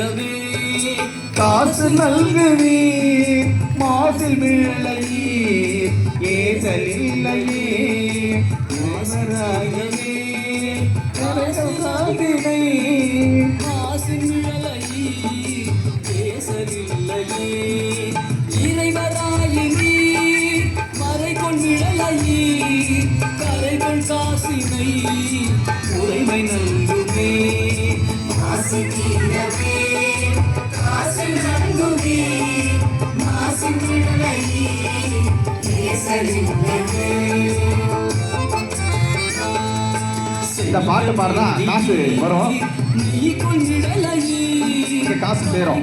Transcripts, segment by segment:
நல்கவே காசு நல்கவே மாசில் விளையே ஏசல் இல்லையே. நேசராகவே சாதினை மாசில் விளையே ஏசல் இல்லையே. இறைவராயினி. மறை கொள் விளையே கரைகள் காசினை உரைமை நல்குமே காசினை இந்த பாட்டு பாடுறா காசு வரும். இந்த காசு சேரும்.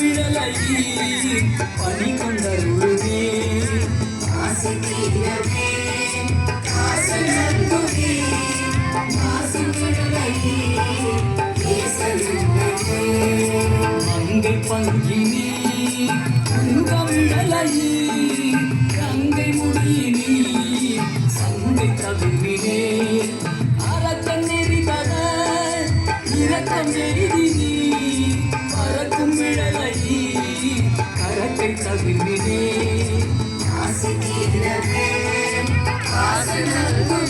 விடலை மிழலை பணி கொண்டருளுமே மாசு தீரவே காசு நல்குவே மாசு விடலையே மங்கை பங்கினி. உங்கமிழலை கங்கை முடியினி. சங்கை தவிர்வினே அரக்கன் நெறிதர இரக்கம் எய்தினி விழலை கரக்கை தவிர்வினே மாசு தீரவே காசு நல்குவே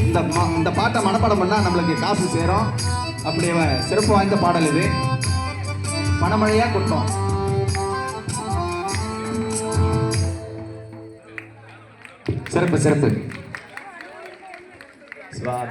இந்த மா- இந்த பாட்டை மனப்பாடம் பண்ணால் நம்மளுக்கு காசு சேரும். அப்படி சிறப்பு வாய்ந்த பாடல் இது. மனமழையாக கொட்டோம். சிறப்பு சிறப்பு. சிவா